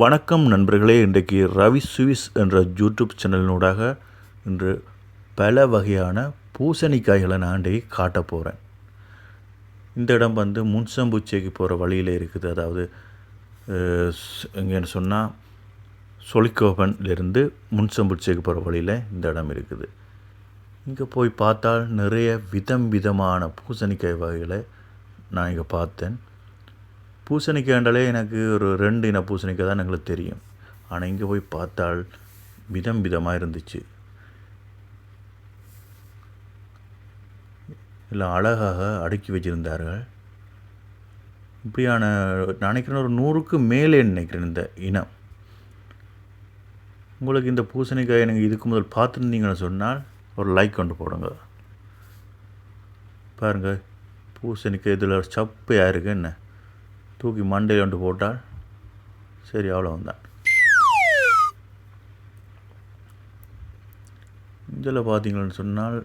வணக்கம் நண்பர்களே இன்றைக்கு ரவி சுவிஸ் என்ற யூடியூப் சேனலினூடாக இன்று பல வகையான பூசணிக்காய்களை நான் இன்றைக்கு காட்ட போகிறேன் இந்த இடம் வந்து முன்சம்பூச்சைக்கு போகிற வழியில் இருக்குது. அதாவது எங்கேன்னு சொன்னால் சொலிக்கோபன்லேருந்து முன்சம்பூச்சேக்கு போகிற வழியில் இந்த இடம் இருக்குது. இங்கே போய் பார்த்தால் நிறைய விதம் விதமான பூசணிக்காய் வகைகளை நான் இங்கே பார்த்தேன். பூசணிக்காய்ண்டாலே எனக்கு ஒரு ரெண்டு இன பூசணிக்காய் தான் எங்களுக்கு தெரியும். ஆனால் இங்கே போய் பார்த்தால் விதம் விதமாக இருந்துச்சு. எல்லாம் அழகாக அடுக்கி வச்சிருந்தார்கள். இப்படியான நினைக்கிறேன் ஒரு நூறுக்கு மேலே நினைக்கிறேன் இந்த இனம். உங்களுக்கு இந்த பூசணிக்காய் எனக்கு இதுக்கு முதல் பார்த்துருந்தீங்கன்னு சொன்னால் ஒரு லைக் கொண்டு போடுங்க. பாருங்கள் பூசணிக்காய் இதில் சப்பையாக இருக்குது என்ன? தூக்கி மண்டையில் கொண்டு போட்டால் சரி அவ்வளோதான் இதில் பார்த்தீங்கன்னு சொன்னால்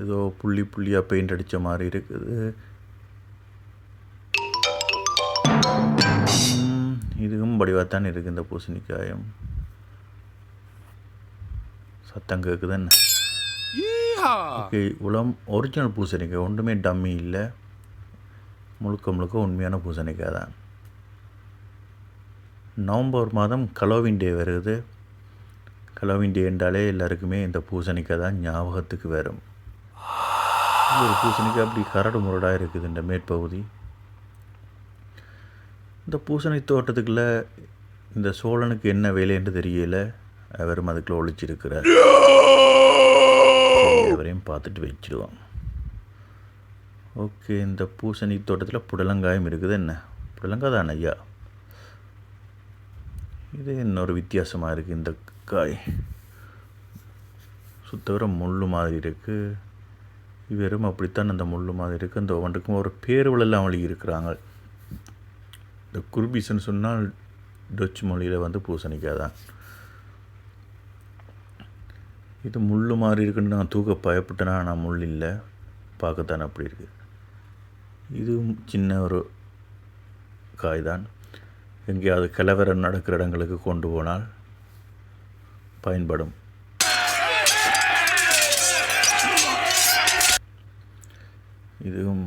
ஏதோ புள்ளி புள்ளியாக பெயிண்ட் அடித்த மாதிரி இருக்குது. இதுவும் வடிவாகத்தான் இருக்குது இந்த பூசணிக்காயம். சத்தம் கேட்குது என்ன? ஓகே உளம் ஒரிஜினல் பூசணிக்காய் ஒன்றுமே டம்மி இல்லை. முழுக்க முழுக்க உண்மையான பூசணிக்காய் தான். நவம்பர் மாதம் கலோவின் டே வருது. கலோவின் டே என்றாலே எல்லாருக்குமே இந்த பூசணிக்காய் தான் ஞாபகத்துக்கு வரும். ஒரு பூசணிக்காய் அப்படி கரடு முரடாக இருக்குது இந்த மேற்பகுதி. இந்த பூசணி தோட்டத்துக்குள்ளே இந்த சோழனுக்கு என்ன வேலைன்னு தெரியல. அவரும் அதுக்குள்ளே ஒழிச்சிருக்கிறார் அவரையும் பார்த்துட்டு வச்சிருவோம். ஓகே இந்த பூசணி தோட்டத்தில் புடலங்காயும் இருக்குது. என்ன? புடலங்காய் தான் ஐயா? இது இன்னொரு வித்தியாசமாக இருக்குது இந்த காய். சுத்தவர முள் மாதிரி இருக்குது வெறும் அப்படித்தான் அந்த முள் மாதிரி இருக்குது அந்த ஒவ்வொன்றுக்கும் ஒரு பேருவளெல்லாம் வழி இருக்கிறாங்க. இந்த குர்பீஸ்ன்னு சொன்னால் டச் மொழியில் வந்து பூசணிக்காய் தான். இது முள் மாதிரி இருக்குன்னு நான் தூக்க பயப்பட்டேன்னா நான் முள் இல்லை. பார்க்கத்தானே அப்படி இருக்குது இதுவும் சின்ன ஒரு காய் தான் எங்கேயாவது கலவரம் நடக்கிற இடங்களுக்கு கொண்டு போனால் பயன்படும். இதுவும்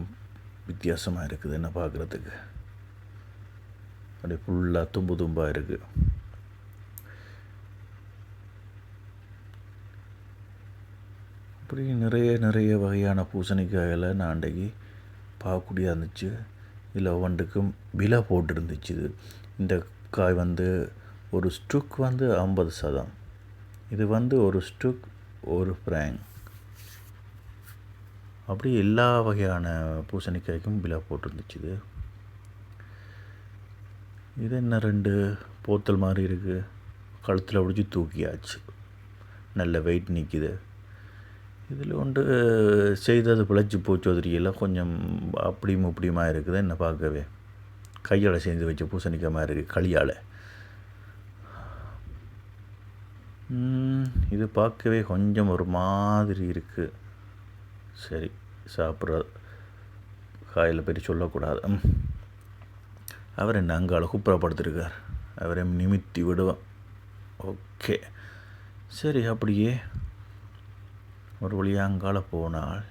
வித்தியாசமாக இருக்குது என்ன பார்க்குறதுக்கு. அப்படியே ஃபுல்லாக தும்பு தும்பாக இருக்குது இப்படி நிறைய நிறைய வகையான பூசணிக்காயில் நான் அன்றைக்கு பார்க்கக்கூடிய இருந்துச்சு. இதில் ஒவ்வொன்றுக்கும் விலை போட்டுருந்துச்சு இது. இந்த காய் வந்து ஒரு ஸ்டுக் வந்து ஐம்பது சதம். இது வந்து ஒரு ஸ்டுக் ஒரு ஃப்ராங் அப்படி எல்லா வகையான பூசணிக்காய்க்கும் விலை போட்டிருந்துச்சு இது. இது என்ன ரெண்டு போத்தல் மாதிரி இருக்குது கழுத்தில் பிடிச்சி தூக்கியாச்சு. நல்ல வெயிட் நிற்கிது இதில் ஒன்று செய்தது பிழைச்சி போச்சு கொஞ்சம் அப்படியும் இப்படியுமா இருக்குது என்ன பார்க்கவே. கையால் செஞ்சு வச்சு பூசணிக்காய் மாதிரி இருக்குது களியால். இது பார்க்கவே கொஞ்சம் ஒரு மாதிரி இருக்குது சரி சாப்பிட்ற காயில் பற்றி சொல்லக்கூடாது. ம். அவர் என்ன அங்கால குப்புறப்படுத்திருக்கார். அவரை நிமித்தி விடுவோம். ஓகே. சரி அப்படியே ஒரு வழியாக அங்கால போனால்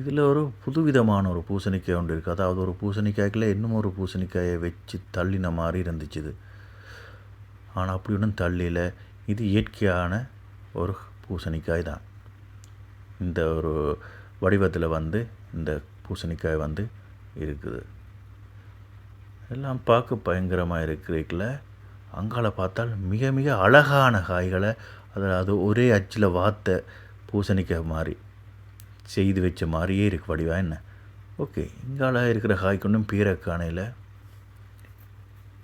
இதில் ஒரு புதுவிதமான ஒரு பூசணிக்காய் ஒன்று இருக்குது. அதாவது ஒரு பூசணிக்காய்க்குள்ள இன்னும் ஒரு பூசணிக்காயை வச்சு தள்ளின மாதிரி இருந்துச்சு இது ஆனால் அப்படி ஒன்றும் தள்ளியில் இது இயற்கையான ஒரு பூசணிக்காய் தான். இந்த ஒரு வடிவத்தில் வந்து இந்த பூசணிக்காய் வந்து இருக்குது. எல்லாம் பார்க்க பயங்கரமாக இருக்கிறதுல அங்கால பார்த்தால் மிக மிக அழகான காய்களை அதில் அது ஒரே அச்சில் வாத்த பூசணிக்காய் மாதிரி செய்து வச்ச மாதிரியே இருக்கு. வடிவா என்ன? ஓகே இங்கால இருக்கிற காய்க்கு ஒன்றும் பேரை காணையில்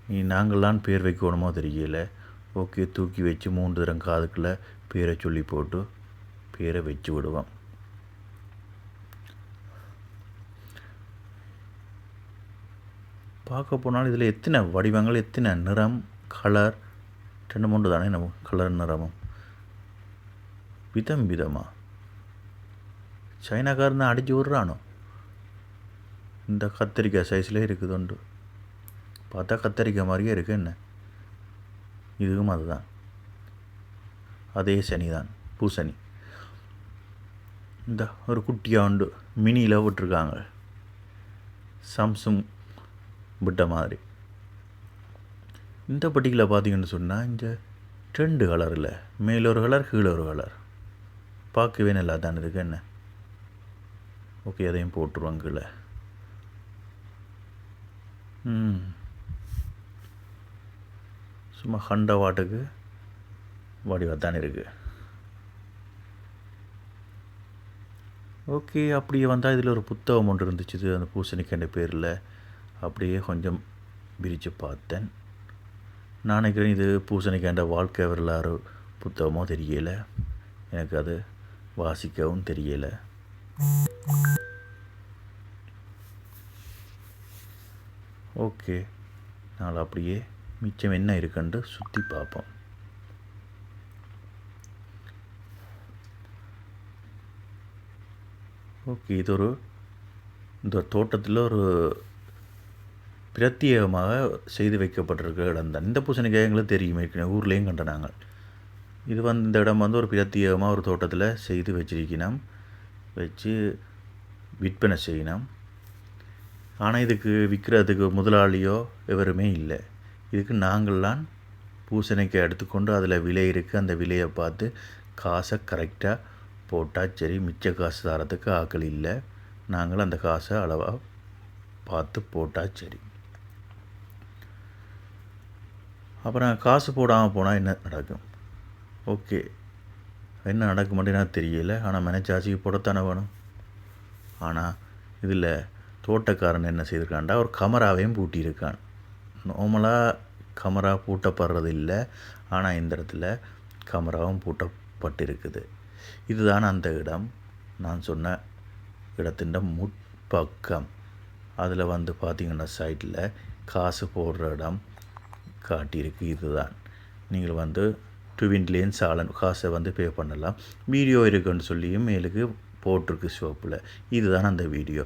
நீ நாங்கள்லாம் பேர் வைக்கணுமோ தெரியல. ஓகே தூக்கி வச்சு மூன்று தரம் காதுக்குள்ளே பேரை சொல்லி போட்டு பேரை வச்சு விடுவோம். பார்க்க போனால் இதில் எத்தனை வடிவங்கள் எத்தனை நிறம் கலர் ரெண்டு மூன்று தானே நம்ம கலர் நிறமும். விதம் விதமாக சைனாக்காரன் அடித்து விட்றானோ இந்த கத்திரிக்காய் சைஸில் இருக்குது உண்டு பார்த்தா கத்தரிக்காய் மாதிரியே இருக்கு என்ன இதுவும் அதுதான் அதே சனி தான் பூசணி இந்த ஒரு குட்டியாக உண்டு மினியில் விட்டுருக்காங்க சாம்சங் விட்ட மாதிரி இந்த பட்டிகளில் பார்த்தீங்கன்னு சொன்னால் இந்த ரெண்டு கலரில் மேலொரு கலர் கீழே ஒரு கலர் பார்க்கவே நல்லா தானே இருக்கு. என்ன? ஓகே அதையும் போட்டுருவாங்க கீழே ம். சும்மா ஹண்ட வாட்டுக்கு வடிவாக தானே இருக்குது ஓகே அப்படியே வந்தால் இதில் ஒரு புத்தகம் ஒன்று இருந்துச்சு இது அந்த பூசணிக்கண்ட பேரில். அப்படியே கொஞ்சம் விரித்து பார்த்தேன். நான் நினைக்கிறேன் இது பூசணிக்காண்ட வாழ்க்கை வரலாறு புத்தகமோ தெரியலை. எனக்கு அது வாசிக்கவும் தெரியலை. ஓகே நாங்கள் அப்படியே மிச்சம் என்ன இருக்குன்ட்டு சுற்றி பார்ப்போம். ஓகே இது ஒரு இந்த தோட்டத்தில் ஒரு பிரத்யேகமாக செய்து வைக்கப்பட்டிருக்க இடம் தான். இந்த பூசணிக்காய் எங்களுக்கு தெரியும் ஏற்கனவே ஊர்லேயும் கண்ட நாங்கள் இது வந்து இந்த இடம் வந்து ஒரு பிரத்யேகமாக ஒரு தோட்டத்தில் செய்து வச்சிருக்கணும் வச்சு விற்பனை செய்யணும் ஆனால் இதுக்கு விற்கிறதுக்கு முதலாளியோ எவருமே இல்லை. இதுக்கு நாங்கள்லாம் பூசணிக்காய் எடுத்துக்கொண்டு அதில் விலை இருக்குது அந்த விலையை பார்த்து காசை கரெக்டாக போட்டால் சரி மிச்ச காசு தரத்துக்கு ஆக்கள் இல்லை. நாங்கள் அந்த காசை அளவாக பார்த்து போட்டால் சரி. அப்புறம் காசு போடாமல் போனால் என்ன நடக்கும்? ஓகே. என்ன நடக்க மாட்டேன்னா தெரியல. ஆனால் மனச்சாட்சிக்கு போடத்தானே வேணும். ஆனால் இதில் தோட்டக்காரன் என்ன செய்திருக்கான்டா? ஒரு கமராவையும் பூட்டியிருக்கான். நார்மலாக கமரா பூட்டப்படுறது இல்லை ஆனால் இந்த இடத்துல கமராவும் பூட்டப்பட்டிருக்குது. இதுதான் அந்த இடம். நான் சொன்ன இடத்தின் முற்பக்கம். அதில் வந்து பார்த்திங்கன்னா சைட்டில் காசு போடுற இடம் காட்டியிருக்கு. இதுதான். நீங்கள் வந்து டுவின்லேயும் சாலன் காசை வந்து பே பண்ணலாம். வீடியோ இருக்குன்னு சொல்லியும் மேலுக்கு போட்டிருக்கு ஷோப்பில் இதுதான் அந்த வீடியோ.